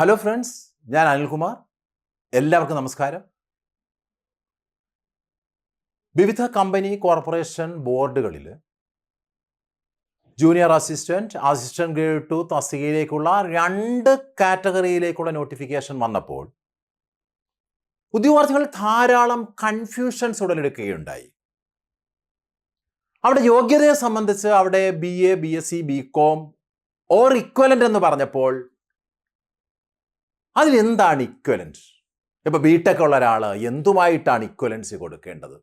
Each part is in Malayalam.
ഹലോ ഫ്രണ്ട്സ് ഞാൻ അനിൽകുമാർ. എല്ലാവർക്കും നമസ്കാരം. വിവിധ company corporation ബോർഡുകളിൽ junior assistant assistant grade two തസ്തികയിലേക്കുള്ള രണ്ട് കാറ്റഗറിയിലേക്കുള്ള നോട്ടിഫിക്കേഷൻ വന്നപ്പോൾ ഉദ്യോഗാർത്ഥികൾ ധാരാളം കൺഫ്യൂഷൻസ് ഉടലെടുക്കുകയുണ്ടായി. അവിടെ യോഗ്യതയെ സംബന്ധിച്ച് അവിടെ B A B S C B com or equivalent എന്ന് പറഞ്ഞപ്പോൾ അതിലെന്താണ് ഇക്വലൻസ് ഇപ്പൊ ബിടെക് ഉള്ള ഒരാൾ എന്തുമായിട്ടാണ് ഇക്വലൻസി കൊടുക്കേണ്ടത്?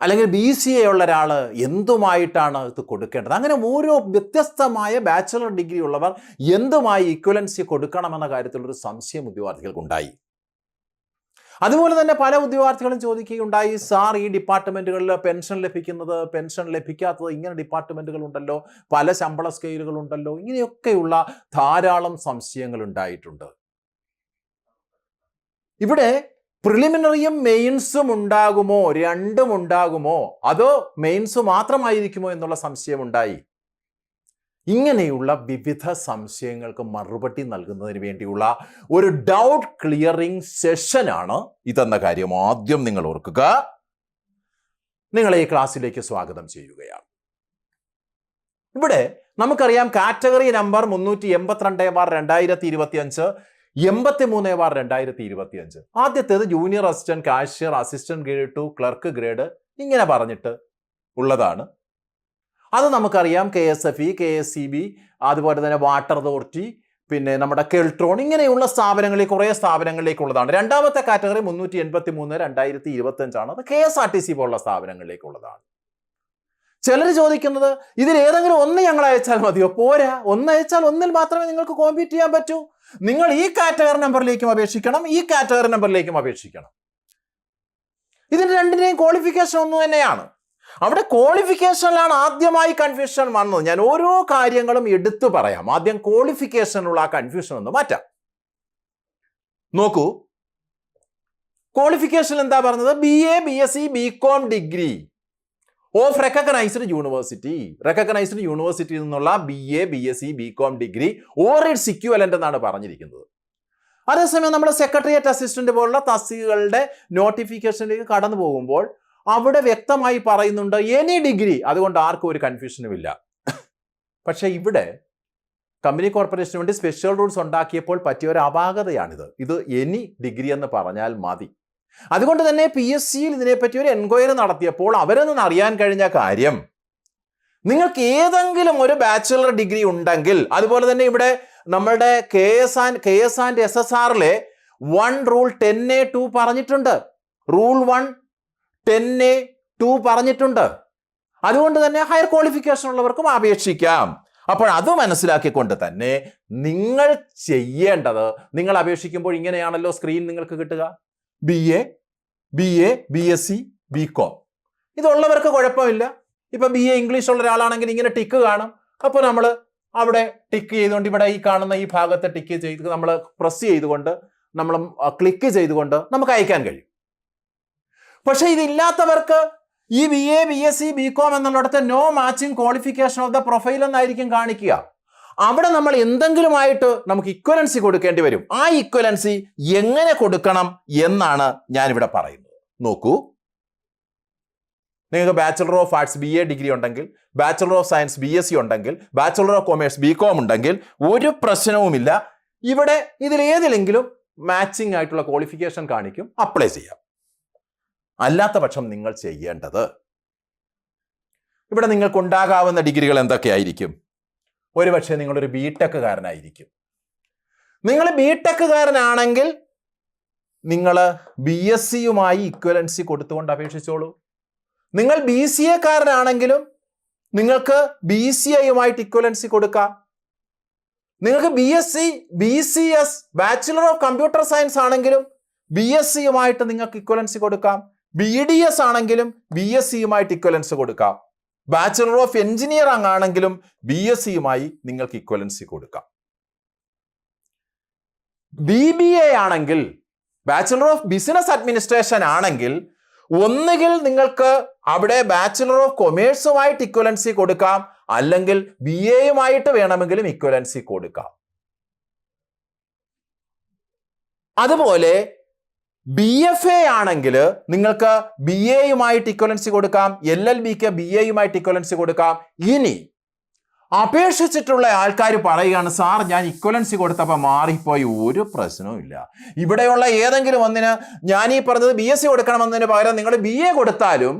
അല്ലെങ്കിൽ ബി സി എ ഉള്ള ഒരാൾ എന്തുമായിട്ടാണ് ഇത് കൊടുക്കേണ്ടത്? അങ്ങനെ ഓരോ വ്യത്യസ്തമായ ബാച്ചലർ ഡിഗ്രി ഉള്ളവർ എന്തുമായി ഇക്വലൻസി കൊടുക്കണമെന്ന കാര്യത്തിലൊരു സംശയം ഉദ്യോഗാർത്ഥികൾക്കുണ്ടായി അതുപോലെ തന്നെ പല ഉദ്യോഗാർത്ഥികളും ചോദിക്കുകയുണ്ടായി സാർ ഈ ഡിപ്പാർട്ട്മെന്റുകളിൽ പെൻഷൻ ലഭിക്കുന്നത് പെൻഷൻ ലഭിക്കാത്തത് ഇങ്ങനെ ഡിപ്പാർട്ട്മെന്റുകൾ ഉണ്ടല്ലോ പല ശമ്പള സ്കെയിലുകൾ ഉണ്ടല്ലോ ഇങ്ങനെയൊക്കെയുള്ള ധാരാളം സംശയങ്ങൾ ഉണ്ടായിട്ടുണ്ട്. ഇവിടെ പ്രിലിമിനറിയും മെയിൻസും ഉണ്ടാകുമോ? രണ്ടും ഉണ്ടാകുമോ? അതോ മെയിൻസ് മാത്രമായിരിക്കുമോ എന്നുള്ള സംശയമുണ്ടായി ഇങ്ങനെയുള്ള വിവിധ സംശയങ്ങൾക്ക് മറുപടി നൽകുന്നതിന് വേണ്ടിയുള്ള ഒരു ഡൗട്ട് ക്ലിയറിംഗ് സെഷനാണ് ഇതെന്ന കാര്യം ആദ്യം നിങ്ങൾ ഓർക്കുക. നിങ്ങളെ ഈ ക്ലാസ്സിലേക്ക് സ്വാഗതം ചെയ്യുകയാണ്. ഇവിടെ നമുക്കറിയാം കാറ്റഗറി നമ്പർ മുന്നൂറ്റി എൺപത്തിരണ്ട് ബാർ രണ്ടായിരത്തി ഇരുപത്തി അഞ്ച് എൺപത്തി മൂന്ന് ബാർ രണ്ടായിരത്തി ഇരുപത്തി അഞ്ച് ആദ്യത്തേത് junior assistant cashier assistant grade two clerk grade ഇങ്ങനെ പറഞ്ഞിട്ട് ഉള്ളതാണ്. അത് നമുക്കറിയാം K S F E K S C B അതുപോലെ തന്നെ വാട്ടർ അതോറിറ്റി പിന്നെ നമ്മുടെ കെൽട്രോൺ ഇങ്ങനെയുള്ള സ്ഥാപനങ്ങളിൽ കുറേ സ്ഥാപനങ്ങളിലേക്കുള്ളതാണ്. രണ്ടാമത്തെ കാറ്റഗറി മുന്നൂറ്റി എൺപത്തി മൂന്ന് രണ്ടായിരത്തി ഇരുപത്തി അഞ്ചാണ് അത് K S R T C പോലുള്ള സ്ഥാപനങ്ങളിലേക്കുള്ളതാണ്. ചിലർ ചോദിക്കുന്നത് ഇതിൽ ഏതെങ്കിലും ഒന്ന് ഞങ്ങൾ അയച്ചാൽ മതിയോ? പോരാ ഒന്ന് അയച്ചാൽ ഒന്നിൽ മാത്രമേ നിങ്ങൾക്ക് കോമ്പീറ്റ് ചെയ്യാൻ പറ്റൂ. നിങ്ങൾ ഈ കാറ്റഗറി നമ്പറിലേക്കും അപേക്ഷിക്കണം ഈ കാറ്റഗറി നമ്പറിലേക്കും അപേക്ഷിക്കണം. ഇതിന് രണ്ടിനെയും ക്വാളിഫിക്കേഷൻ ഒന്ന് തന്നെയാണ്. അവിടെ ക്വാളിഫിക്കേഷനിലാണ് ആദ്യമായി കൺഫ്യൂഷൻ വന്നത്. ഞാൻ ഓരോ കാര്യങ്ങളും എടുത്തു പറയാം. ആദ്യം ക്വാളിഫിക്കേഷനുള്ള ആ കൺഫ്യൂഷൻ ഒന്ന് മാറ്റാം. നോക്കൂ. ക്വാളിഫിക്കേഷൻ എന്താ പറഞ്ഞത്? B A B S C B com degree of recognised university recognised യൂണിവേഴ്സിറ്റിയിൽ നിന്നുള്ള B A B S C B com degree or its equivalent എന്നാണ് പറഞ്ഞിരിക്കുന്നത്. അതേസമയം നമ്മുടെ സെക്രട്ടേറിയറ്റ് അസിസ്റ്റന്റ് പോലുള്ള തസ്തികകളുടെ നോട്ടിഫിക്കേഷനിലേക്ക് കടന്നു പോകുമ്പോൾ അവിടെ വ്യക്തമായി പറയുന്നുണ്ട് എനി ഡിഗ്രി അതുകൊണ്ട് ആർക്കും ഒരു കൺഫ്യൂഷനും ഇല്ല. പക്ഷേ ഇവിടെ കമ്പനി കോർപ്പറേഷന് വേണ്ടി സ്പെഷ്യൽ റൂൾസ് ഉണ്ടാക്കിയപ്പോൾ പറ്റിയ ഒരു അപാകതയാണിത്. ഇത് എനി ഡിഗ്രി എന്ന് പറഞ്ഞാൽ മതി. അതുകൊണ്ട് തന്നെ പി എസ് സിയിൽ ഇതിനെപ്പറ്റി ഒരു എൻക്വയറി നടത്തിയപ്പോൾ അവരെന്ന് അറിയാൻ കഴിഞ്ഞ കാര്യം നിങ്ങൾക്ക് ഏതെങ്കിലും ഒരു ബാച്ചുലർ ഡിഗ്രി ഉണ്ടെങ്കിൽ അതുപോലെ തന്നെ ഇവിടെ നമ്മുടെ K S and K S and S S ആറിലെ one rule ten A two പറഞ്ഞിട്ടുണ്ട്. Rule one ten A two പറഞ്ഞിട്ടുണ്ട്. അതുകൊണ്ട് തന്നെ ഹയർ ക്വാളിഫിക്കേഷൻ ഉള്ളവർക്കും അപേക്ഷിക്കാം. അപ്പോൾ അത് മനസ്സിലാക്കിക്കൊണ്ട് തന്നെ നിങ്ങൾ ചെയ്യേണ്ടത് നിങ്ങൾ അപേക്ഷിക്കുമ്പോൾ ഇങ്ങനെയാണല്ലോ സ്ക്രീൻ നിങ്ങൾക്ക് കിട്ടുക. B A B A B S C B com ഇതുള്ളവർക്ക് കുഴപ്പമില്ല. ഇപ്പൊ ബി എ ഇംഗ്ലീഷ് ഉള്ള ഒരാളാണെങ്കിൽ ഇങ്ങനെ ടിക്ക് കാണും. അപ്പോൾ നമ്മൾ അവിടെ ടിക്ക് ചെയ്തുകൊണ്ട് ഇവിടെ ഈ കാണുന്ന ഈ ഭാഗത്ത് ടിക്ക് ചെയ്ത് നമ്മൾ പ്രസ് ചെയ്തുകൊണ്ട് നമ്മൾ ക്ലിക്ക് ചെയ്തുകൊണ്ട് നമുക്ക് അയക്കാൻ കഴിയും. പക്ഷേ ഇതില്ലാത്തവർക്ക് ഈ B A B S C B com എന്നുള്ളിടത്ത് no matching qualification of the profile എന്നായിരിക്കും കാണിക്കുക. അവിടെ നമ്മൾ എന്തെങ്കിലുമായിട്ട് നമുക്ക് ഇക്വലൻസി കൊടുക്കേണ്ടി വരും. ആ ഇക്വലൻസി എങ്ങനെ കൊടുക്കണം എന്നാണ് ഞാനിവിടെ പറയുന്നത്. നോക്കൂ. നിങ്ങൾക്ക് bachelor of arts B A degree ഉണ്ടെങ്കിൽ bachelor of science B S C ഉണ്ടെങ്കിൽ bachelor of commerce B com ഉണ്ടെങ്കിൽ ഒരു പ്രശ്നവുമില്ല. ഇവിടെ ഇതിലേതിലെങ്കിലും മാച്ചിങ് ആയിട്ടുള്ള ക്വാളിഫിക്കേഷൻ കാണിക്കും. അപ്ലൈ ചെയ്യാം. അല്ലാത്ത പക്ഷം നിങ്ങൾ ചെയ്യേണ്ടത്. ഇവിടെ നിങ്ങൾക്ക് ഉണ്ടാകാവുന്ന ഡിഗ്രികൾ എന്തൊക്കെയായിരിക്കും? ഒരുപക്ഷെ നിങ്ങളൊരു ബി ടെക്കുകാരനായിരിക്കും നിങ്ങൾ ബി ടെക്കുകാരനാണെങ്കിൽ നിങ്ങൾ ബി എസ് സിയുമായി ഇക്വലൻസി കൊടുത്തുകൊണ്ട് അപേക്ഷിച്ചോളൂ. നിങ്ങൾ ബി സി എക്കാരനാണെങ്കിലും നിങ്ങൾക്ക് ബി സി ഐയുമായിട്ട് ഇക്വലൻസി കൊടുക്കാം. നിങ്ങൾക്ക് B S C B C S bachelor of computer science ആണെങ്കിലും ബി എസ് സിയുമായിട്ട് നിങ്ങൾക്ക് ഇക്വലൻസി കൊടുക്കാം. ബി ഡി എസ് ആണെങ്കിലും ബി എസ് സിയുമായിട്ട് ഇക്വലൻസ് കൊടുക്കാം. ബാച്ചുലർ ഓഫ് എഞ്ചിനീയറിംഗ് ആണെങ്കിലും ബി എസ് സിയുമായി നിങ്ങൾക്ക് ഇക്വലൻസി കൊടുക്കാം. ബി ബി എ ആണെങ്കിൽ ബാച്ചുലർ ഓഫ് ബിസിനസ് അഡ്മിനിസ്ട്രേഷൻ ആണെങ്കിൽ ഒന്നുകിൽ നിങ്ങൾക്ക് അവിടെ ബാച്ചുലർ ഓഫ് കൊമേഴ്സുമായിട്ട് ഇക്വലൻസി കൊടുക്കാം അല്ലെങ്കിൽ ബി എയുമായിട്ട് വേണമെങ്കിലും ഇക്വലൻസി കൊടുക്കാം. അതുപോലെ ബി എഫ് എ ആണെങ്കിൽ നിങ്ങൾക്ക് ബി എയുമായിട്ട് ഇക്വലൻസി കൊടുക്കാം എൽ എൽ ബിക്ക് ബി എയുമായിട്ട് ഇക്വലൻസി കൊടുക്കാം. ഇനി അപേക്ഷിച്ചിട്ടുള്ള ആൾക്കാർ പറയുകയാണ് സാർ ഞാൻ ഇക്വലൻസി കൊടുത്തപ്പോൾ മാറിപ്പോയി ഒരു പ്രശ്നവും ഇല്ല. ഇവിടെയുള്ള ഏതെങ്കിലും ഒന്നിന് ഞാൻ ഈ പറഞ്ഞത് ബി എസ് സി കൊടുക്കണമെന്നതിന് പകരം നിങ്ങൾ ബി എ കൊടുത്താലും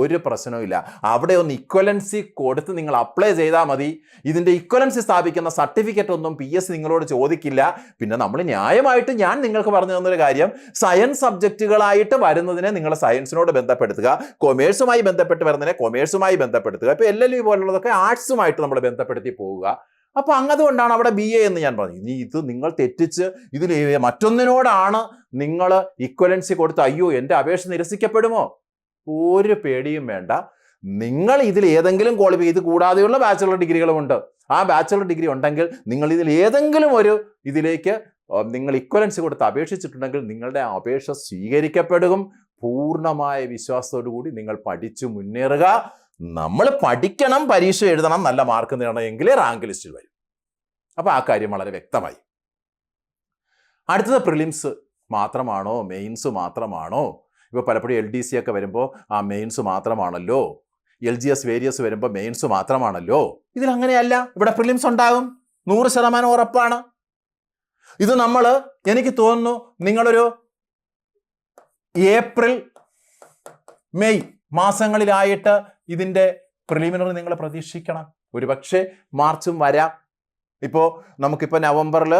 ഒരു പ്രശ്നവുമില്ല അവിടെ ഒന്ന് ഇക്വലൻസി കൊടുത്ത് നിങ്ങൾ അപ്ലൈ ചെയ്താൽ മതി. ഇതിന്റെ ഇക്വലൻസി സ്ഥാപിക്കുന്ന സർട്ടിഫിക്കറ്റ് ഒന്നും പി എസ് നിങ്ങളോട് ചോദിക്കില്ല. പിന്നെ നമ്മൾ ന്യായമായിട്ട് ഞാൻ നിങ്ങൾക്ക് പറഞ്ഞു തന്നൊരു കാര്യം. സയൻസ് സബ്ജക്റ്റുകളായിട്ട് വരുന്നതിനെ നിങ്ങൾ സയൻസിനോട് ബന്ധപ്പെടുത്തുക. കൊമേഴ്സുമായി ബന്ധപ്പെട്ട് വരുന്നതിനെ കൊമേഴ്സുമായി ബന്ധപ്പെടുത്തുക. ഇപ്പോൾ എൽ എൽ വി പോലുള്ളതൊക്കെ ആർട്സുമായിട്ട് നമ്മൾ ബന്ധപ്പെടുത്തി പോവുക. അപ്പോൾ അങ്ങതുകൊണ്ടാണ് അവിടെ ബി എ എന്ന് ഞാൻ പറഞ്ഞു ഇനി ഇത് നിങ്ങൾ തെറ്റിച്ച് ഇതിൽ മറ്റൊന്നിനോടാണ് നിങ്ങൾ ഇക്വലൻസി കൊടുത്ത് അയ്യോ എന്റെ അപേക്ഷ നിരസിക്കപ്പെടുമോ? ഒരു പേടിയും വേണ്ട. നിങ്ങൾ ഇതിൽ ഏതെങ്കിലും ക്വാളിഫൈ ഇത് കൂടാതെയുള്ള ബാച്ചുലർ ഡിഗ്രികളുമുണ്ട് ആ ബാച്ചുലർ ഡിഗ്രി ഉണ്ടെങ്കിൽ നിങ്ങൾ ഇതിൽ ഏതെങ്കിലും ഒരു ഇതിലേക്ക് നിങ്ങൾ ഇക്വലൻസ് കൊടുത്ത് അപേക്ഷിച്ചിട്ടുണ്ടെങ്കിൽ നിങ്ങളുടെ അപേക്ഷ സ്വീകരിക്കപ്പെടും. പൂർണമായ വിശ്വാസത്തോടു കൂടി നിങ്ങൾ പഠിച്ചു മുന്നേറുക. നമ്മൾ പഠിക്കണം പരീക്ഷ എഴുതണം നല്ല മാർക്ക് നേടണം എങ്കിലേ റാങ്ക് ലിസ്റ്റിൽ വരും. അപ്പോൾ ആ കാര്യം വളരെ വ്യക്തമായി. അടുത്തത് പ്രിലിംസ് മാത്രമാണോ മെയിൻസ് മാത്രമാണോ? ഇപ്പോൾ പലപ്പോഴും എൽ ഡി സി ഒക്കെ വരുമ്പോൾ ആ മെയിൻസ് മാത്രമാണല്ലോ. എൽ ജി എസ് വേരിയസ് വരുമ്പോൾ മെയിൻസ് മാത്രമാണല്ലോ. ഇതിലങ്ങനെയല്ല ഇവിടെ പ്രിലിംസ് ഉണ്ടാകും. നൂറ് ശതമാനം ഉറപ്പാണ്. ഇത് നമ്മൾ എനിക്ക് തോന്നുന്നു നിങ്ങളൊരു ഏപ്രിൽ മെയ് മാസങ്ങളിലായിട്ട് ഇതിന്റെ പ്രിലിമിനറി നിങ്ങൾ പ്രതീക്ഷിക്കണം. ഒരുപക്ഷെ മാർച്ചും വരാം. ഇപ്പോൾ നമുക്കിപ്പോൾ നവംബറിൽ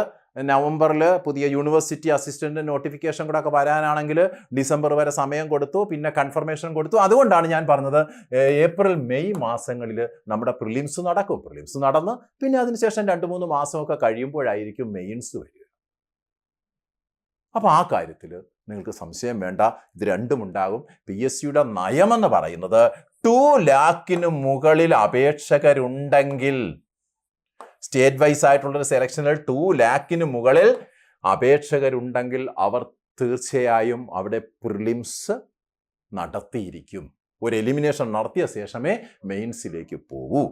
നവംബറിൽ പുതിയ യൂണിവേഴ്സിറ്റി അസിസ്റ്റന്റ് നോട്ടിഫിക്കേഷൻ കൂടെ ഒക്കെ വരാനാണെങ്കിൽ ഡിസംബർ വരെ സമയം കൊടുത്തു പിന്നെ കൺഫർമേഷൻ കൊടുത്തു. അതുകൊണ്ടാണ് ഞാൻ പറഞ്ഞത് ഏപ്രിൽ മെയ് മാസങ്ങളിൽ നമ്മുടെ പ്രിലിംസ് നടക്കും. പ്രിലിംസ് നടന്ന് പിന്നെ അതിനുശേഷം രണ്ട് മൂന്ന് മാസമൊക്കെ കഴിയുമ്പോഴായിരിക്കും മെയിൻസ് വരിക. അപ്പോൾ ആ കാര്യത്തിൽ നിങ്ങൾക്ക് സംശയം വേണ്ട ഇത് രണ്ടും ഉണ്ടാകും. പി എസ് സിയുടെ നയമെന്ന് പറയുന്നത് ടു ലാക്കിന് മുകളിൽ അപേക്ഷകരുണ്ടെങ്കിൽ സ്റ്റേറ്റ് വൈസ് ആയിട്ടുള്ളൊരു സെലക്ഷനിൽ ടു ലാക്കിന് മുകളിൽ അപേക്ഷകരുണ്ടെങ്കിൽ അവർ തീർച്ചയായും അവിടെ പ്രിലിംസ് നടത്തിയിരിക്കും. ഒരു എലിമിനേഷൻ നടത്തിയ ശേഷമേ മെയിൻസിലേക്ക് പോകൂ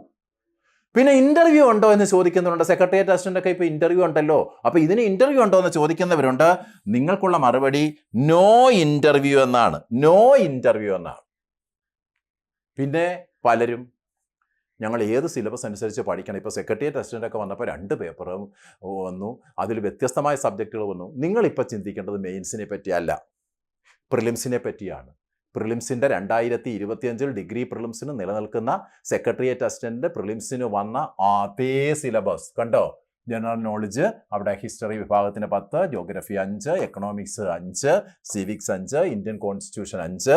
പിന്നെ ഇന്റർവ്യൂ ഉണ്ടോ എന്ന് ചോദിക്കുന്നവരുണ്ട്. സെക്രട്ടേറിയറ്റ് അസിസ്റ്റന്റ് ഒക്കെ ഇപ്പോൾ ഇന്റർവ്യൂ ഉണ്ടല്ലോ. അപ്പോൾ ഇതിന് ഇന്റർവ്യൂ ഉണ്ടോ എന്ന് ചോദിക്കുന്നവരുണ്ട്. നിങ്ങൾക്കുള്ള മറുപടി നോ ഇന്റർവ്യൂ എന്നാണ്. നോ ഇന്റർവ്യൂ എന്നാണ്. പിന്നെ പലരും ഞങ്ങൾ ഏത് സിലബസ് അനുസരിച്ച് പഠിക്കണം? ഇപ്പോൾ സെക്രട്ടേറിയറ്റ് അസിസ്റ്റന്റ് ഒക്കെ വന്നപ്പോൾ രണ്ട് പേപ്പറും വന്നു. അതിൽ വ്യത്യസ്തമായ സബ്ജക്റ്റുകൾ വന്നു. നിങ്ങളിപ്പോൾ ചിന്തിക്കേണ്ടത് മെയിൻസിനെ പറ്റിയല്ല. പ്രിലിംസിനെ പറ്റിയാണ്. പ്രിലിംസിന്റെ രണ്ടായിരത്തി ഇരുപത്തിയഞ്ചിൽ ഡിഗ്രി പ്രിലിംസിന് നിലനിൽക്കുന്ന സെക്രട്ടേറിയറ്റ് അസിസ്റ്റന്റ് പ്രിലിംസിന് വന്ന അതേ സിലബസ് കണ്ടോ? ജനറൽ നോളജ് അവിടെ ഹിസ്റ്ററി വിഭാഗത്തിന് പത്ത് ജോഗ്രഫി അഞ്ച് എക്കണോമിക്സ് അഞ്ച് സിവിക്സ് അഞ്ച് ഇന്ത്യൻ കോൺസ്റ്റിറ്റ്യൂഷൻ അഞ്ച്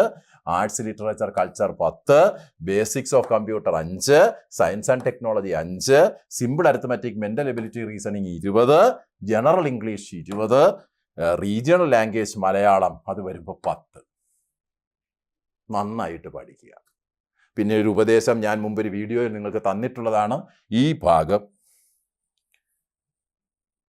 ആർട്സ് ലിറ്ററേച്ചർ കൾച്ചർ പത്ത് ബേസിക്സ് ഓഫ് കമ്പ്യൂട്ടർ അഞ്ച് സയൻസ് ആൻഡ് ടെക്നോളജി അഞ്ച് simple arithmetic mental ability reasoning ഇരുപത് ജനറൽ ഇംഗ്ലീഷ് ഇരുപത് റീജിയണൽ ലാംഗ്വേജ് മലയാളം അത് വരുമ്പോൾ പത്ത്. നന്നായിട്ട് പഠിക്കുക. പിന്നെ ഒരു ഉപദേശം ഞാൻ മുമ്പ് ഒരു വീഡിയോയിൽ നിങ്ങൾക്ക് തന്നിട്ടുള്ളതാണ്. ഈ ഭാഗം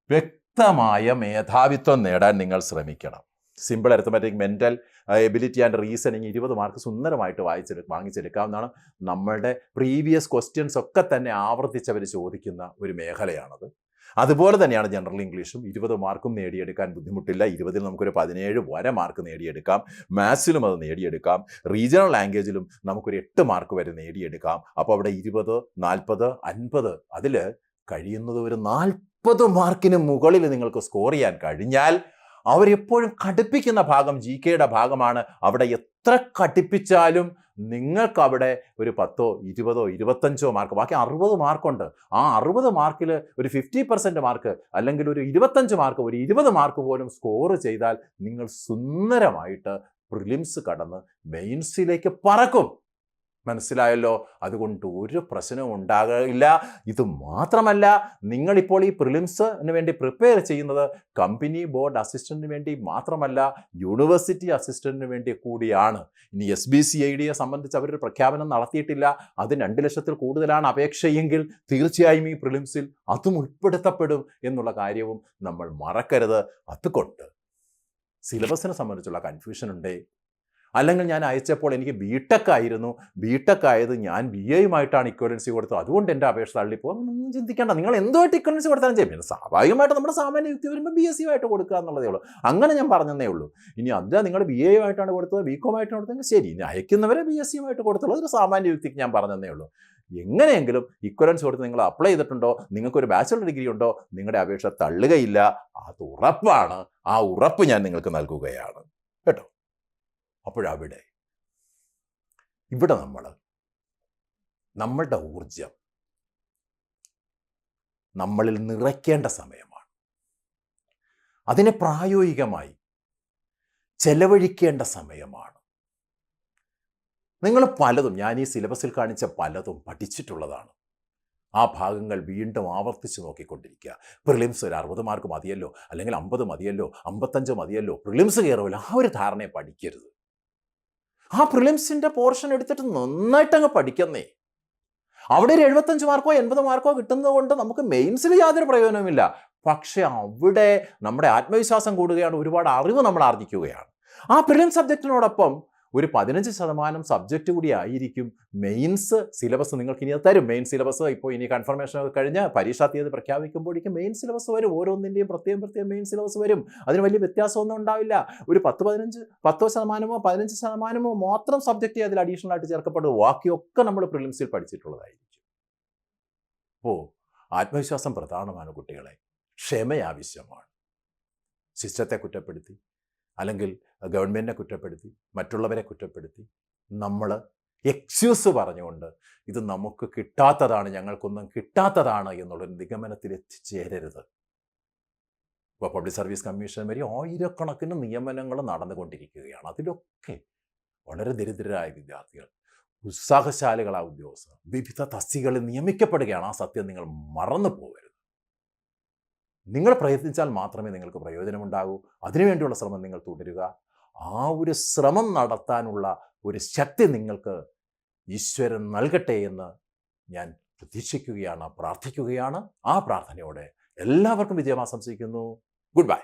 വ്യക്തമായ മേധാവിത്വം നേടാൻ നിങ്ങൾ ശ്രമിക്കണം. Simple arithmetic mental ability and reasoning ഇരുപത് മാർക്ക് സുന്ദരമായിട്ട് വായിച്ചെടു വാങ്ങിച്ചെടുക്കാവുന്നതാണ്. നമ്മളുടെ പ്രീവിയസ് ക്വസ്റ്റ്യൻസ് ഒക്കെ തന്നെ ആവർത്തിച്ചവർ ചോദിക്കുന്ന ഒരു മേഖലയാണത്. അതുപോലെ തന്നെയാണ് ജനറൽ ഇംഗ്ലീഷും ഇരുപത് മാർക്കും നേടിയെടുക്കാൻ ബുദ്ധിമുട്ടില്ല. ഇരുപതിൽ നമുക്കൊരു പതിനേഴ് വരെ മാർക്ക് നേടിയെടുക്കാം. മാത്സിലും അത് നേടിയെടുക്കാം. റീജിയണൽ ലാംഗ്വേജിലും നമുക്കൊരു എട്ട് മാർക്ക് വരെ നേടിയെടുക്കാം. അപ്പോൾ അവിടെ ഇരുപത് നാൽപ്പത് അൻപത് അതിൽ കഴിയുന്നത് ഒരു നാൽപ്പത് മാർക്കിന് മുകളിൽ നിങ്ങൾക്ക് സ്കോർ ചെയ്യാൻ കഴിഞ്ഞാൽ അവരെപ്പോഴും കടുപ്പിക്കുന്ന ഭാഗം ജി കെയുടെ ഭാഗമാണ്. അവിടെ എത്ര കടുപ്പിച്ചാലും നിങ്ങൾക്ക് അവിടെ ഒരു പത്തോ ഇരുപതോ ഇരുപത്തഞ്ചോ മാർക്ക് ബാക്കി അറുപത് മാർക്കുണ്ട്. ആ അറുപത് മാർക്കിൽ ഒരു ഫിഫ്റ്റി പെർസെന്റ് മാർക്ക് അല്ലെങ്കിൽ ഒരു ഇരുപത്തഞ്ച് മാർക്ക് ഒരു ഇരുപത് മാർക്ക് പോലും സ്കോർ ചെയ്താൽ നിങ്ങൾ സുന്ദരമായിട്ട് പ്രിലിംസ് കടന്ന് മെയിൻസിലേക്ക് പറക്കും. മനസ്സിലായല്ലോ? അതുകൊണ്ട് ഒരു പ്രശ്നവും ഉണ്ടാകില്ല ഇത് മാത്രമല്ല നിങ്ങളിപ്പോൾ ഈ പ്രിലിംസിന് വേണ്ടി പ്രിപ്പയർ ചെയ്യുന്നത് കമ്പനി ബോർഡ് അസിസ്റ്റന്റിന് വേണ്ടി മാത്രമല്ല യൂണിവേഴ്സിറ്റി അസിസ്റ്റന്റിന് വേണ്ടി കൂടിയാണ്. ഇനി എസ് ബി സി ഐ ഡിയെ സംബന്ധിച്ച് അവരൊരു പ്രഖ്യാപനം നടത്തിയിട്ടില്ല. അത് രണ്ട് ലക്ഷത്തിൽ കൂടുതലാണ് അപേക്ഷയെങ്കിൽ തീർച്ചയായും ഈ പ്രിലിംസിൽ അതും ഉൾപ്പെടുത്തപ്പെടും എന്നുള്ള കാര്യവും നമ്മൾ മറക്കരുത്. അതുകൊണ്ട് സിലബസിനെ സംബന്ധിച്ചുള്ള കൺഫ്യൂഷൻ ഉണ്ട്? അല്ലെങ്കിൽ ഞാൻ അയച്ചപ്പോൾ എനിക്ക് ബിടെക് ആയിരുന്നു. ബിടെക് ആയത് ഞാൻ ബി എയുമായിട്ടാണ് ഇക്വലൻസി കൊടുത്തത്. അതുകൊണ്ട് എന്റെ അപേക്ഷ തള്ളിപ്പോൾ ചിന്തിക്കേണ്ട. നിങ്ങൾ എന്തുമായിട്ട് ഇക്വലൻസി കൊടുത്താലും ചെയ്യും. പിന്നെ സ്വാഭാവികമായിട്ട് നമ്മുടെ സാമാന്യ യുക്തി വരുമ്പോൾ ബി എസ് സി ആയിട്ട് കൊടുക്കുക എന്നുള്ളതേ ഉള്ളൂ. അങ്ങനെ ഞാൻ പറഞ്ഞതേ ഉള്ളൂ. ഇനി അത് നിങ്ങൾ ബി എയുമായിട്ടാണ് കൊടുത്തത്. ബി കോം ആയിട്ടാണ് കൊടുത്തതെങ്കിൽ ശരി. ഇനി അയക്കുന്നവരെ ബി എസ് സിയുമായിട്ട് കൊടുത്തുള്ളത് ഒരു സാമാന്യ യുക്തിക്ക് ഞാൻ പറഞ്ഞതേ ഉള്ളൂ. എങ്ങനെയെങ്കിലും ഇക്വലൻസ് കൊടുത്ത് നിങ്ങൾ അപ്ലൈ ചെയ്തിട്ടുണ്ടോ? നിങ്ങൾക്കൊരു ബാച്ചുലർ ഡിഗ്രി ഉണ്ടോ? നിങ്ങളുടെ അപേക്ഷ തള്ളുകയില്ല. അത് ഉറപ്പാണ്. ആ ഉറപ്പ് ഞാൻ നിങ്ങൾക്ക് നൽകുകയാണ്. അപ്പോഴവിടെ ഇവിടെ നമ്മൾ നമ്മളുടെ ഊർജം നമ്മളിൽ നിറയ്ക്കേണ്ട സമയമാണ്. അതിനെ പ്രായോഗികമായി ചെലവഴിക്കേണ്ട സമയമാണ്. നിങ്ങൾ പലതും ഞാൻ ഈ സിലബസിൽ കാണിച്ച പലതും പഠിച്ചിട്ടുള്ളതാണ്. ആ ഭാഗങ്ങൾ വീണ്ടും ആവർത്തിച്ച് നോക്കിക്കൊണ്ടിരിക്കുക. പ്രിലിംസ് ഒരു അറുപത് മാർക്ക് മതിയല്ലോ അല്ലെങ്കിൽ അമ്പത് മതിയല്ലോ അമ്പത്തഞ്ച് മതിയല്ലോ പ്രിലിംസ് കയറുമല്ലോ ആ ഒരു ധാരണയെ പഠിക്കരുത്. ആ പ്രിലിംസിന്റെ പോർഷൻ എടുത്തിട്ട് നന്നായിട്ട് അങ്ങ് പഠിക്കുന്നേ. അവിടെ ഒരു എഴുപത്തഞ്ച് മാർക്കോ എൺപത് മാർക്കോ കിട്ടുന്നത് കൊണ്ട് നമുക്ക് മെയിൻസിൽ യാതൊരു പ്രയോജനവുമില്ല. പക്ഷെ അവിടെ നമ്മുടെ ആത്മവിശ്വാസം കൂടുകയാണ് ഒരുപാട് അറിവ് നമ്മൾ ആർജിക്കുകയാണ് ആ പ്രിലിം സബ്ജക്റ്റിനോടൊപ്പം ഒരു പതിനഞ്ച് ശതമാനം സബ്ജക്റ്റ് കൂടി ആയിരിക്കും. മെയിൻസ് സിലബസ് നിങ്ങൾക്ക് ഇനി അത് തരും. മെയിൻ സിലബസ് ഇപ്പോൾ ഇനി കൺഫർമേഷൻ ഒക്കെ കഴിഞ്ഞ് പരീക്ഷാ തീയതി പ്രഖ്യാപിക്കുമ്പോഴേക്കും മെയിൻ സിലബസ് വരും. ഓരോന്നിന്റെയും പ്രത്യേകം പ്രത്യേകം മെയിൻ സിലബസ് വരും. അതിന് വലിയ വ്യത്യാസമൊന്നും ഉണ്ടാവില്ല. ഒരു പത്ത് പതിനഞ്ച് പത്തോ ശതമാനമോ പതിനഞ്ച് ശതമാനമോ മാത്രം സബ്ജക്റ്റ് അതിൽ അഡീഷണൽ ആയിട്ട് ചേർക്കപ്പെടും ബാക്കിയൊക്കെ നമ്മൾ പ്രിലിംസിൽ പഠിച്ചിട്ടുള്ളതായിരിക്കും. അപ്പോൾ ആത്മവിശ്വാസം പ്രധാനമാണ് കുട്ടികളെ. ക്ഷമ ആവശ്യമാണ് കുറ്റപ്പെടുത്തി. അല്ലെങ്കിൽ ഗവൺമെന്റിനെ കുറ്റപ്പെടുത്തി മറ്റുള്ളവരെ കുറ്റപ്പെടുത്തി നമ്മൾ എക്സ്ക്യൂസ് പറഞ്ഞുകൊണ്ട് ഇത് നമുക്ക് കിട്ടാത്തതാണ് ഞങ്ങൾക്കൊന്നും കിട്ടാത്തതാണ് എന്നുള്ളൊരു നിഗമനത്തിൽ എത്തിച്ചേരരുത് ഇപ്പോൾ പബ്ലിക് സർവീസ് കമ്മീഷൻ വരെ ആയിരക്കണക്കിന് നിയമനങ്ങൾ നടന്നുകൊണ്ടിരിക്കുകയാണ്. അതിലൊക്കെ വളരെ ദരിദ്രരായ വിദ്യാർത്ഥികൾ ഉത്സാഹശാലികളായ ഉദ്യോഗസ്ഥർ വിവിധ തസ്തികളിൽ നിയമിക്കപ്പെടുകയാണ്. ആ സത്യം നിങ്ങൾ മറന്നു പോകരുത്. നിങ്ങൾ പ്രയത്നിച്ചാൽ മാത്രമേ നിങ്ങൾക്ക് പ്രയോജനമുണ്ടാകൂ. അതിനുവേണ്ടിയുള്ള ശ്രമം നിങ്ങൾ തുടരുക. ആ ഒരു ശ്രമം നടത്താനുള്ള ഒരു ശക്തി നിങ്ങൾക്ക് ഈശ്വരൻ നൽകട്ടെ എന്ന് ഞാൻ പ്രതീക്ഷിക്കുകയാണ് പ്രാർത്ഥിക്കുകയാണ്. ആ പ്രാർത്ഥനയോടെ എല്ലാവർക്കും വിജയം ആശംസിക്കുന്നു. Good bye